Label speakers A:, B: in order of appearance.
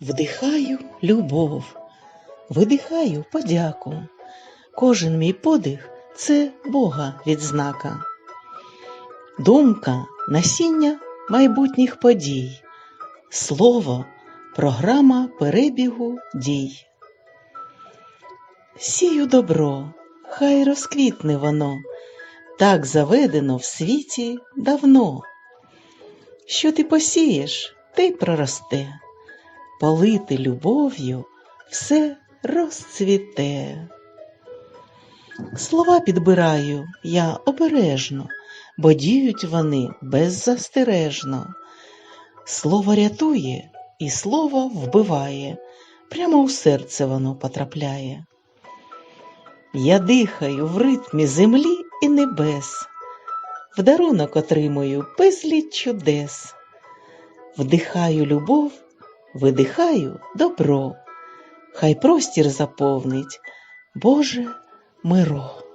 A: Вдихаю любов, видихаю подяку. Кожен мій подих це Бога відзнака. Думка насіння майбутніх подій. Слово програма перебігу дій. Сію добро, хай розквітне воно, так заведено в світі давно. Що ти посієш, те й проросте, полити любов'ю все розцвіте. Слова підбираю я обережно, бо діють вони беззастережно. Слово рятує і слово вбиває, прямо у серце воно потрапляє. Я дихаю в ритмі землі і небес, в дарунок отримую безліч чудес, вдихаю любов, видихаю добро, хай простір заповнить, Боже миро.